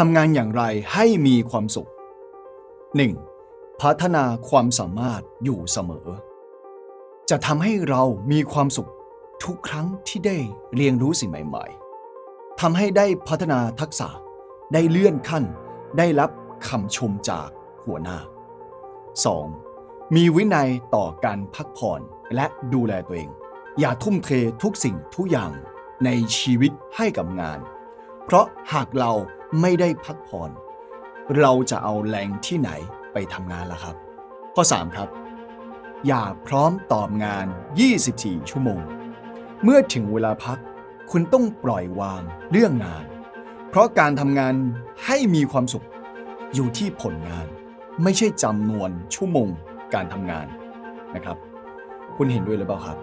ทำงานอย่างไรให้มีความสุข 1. พัฒนาความสามารถอยู่เสมอ จะทำให้เรามีความสุขทุกครั้งที่ได้เรียนรู้สิ่งใหม่ๆทำให้ได้พัฒนาทักษะ ได้เลื่อนขั้น ได้รับคำชมจากหัวหน้า 2. มีวินัยต่อการพักผ่อนและดูแลตัวเอง อย่าทุ่มเททุกสิ่งทุกอย่างในชีวิตให้กับงาน เพราะหากเรา ไม่ได้พักผ่อน เราจะเอาแรงที่ไหนไปทำงานล่ะครับ ข้อ 3 ครับ อย่าพร้อมตอบงาน 24 ชั่วโมง เมื่อถึงเวลาพัก คุณต้องปล่อยวางเรื่องงาน เพราะการทำงานให้มีความสุข อยู่ที่ผลงาน ไม่ใช่จำนวนชั่วโมงการทำงานนะครับ คุณเห็นด้วยหรือเปล่าครับ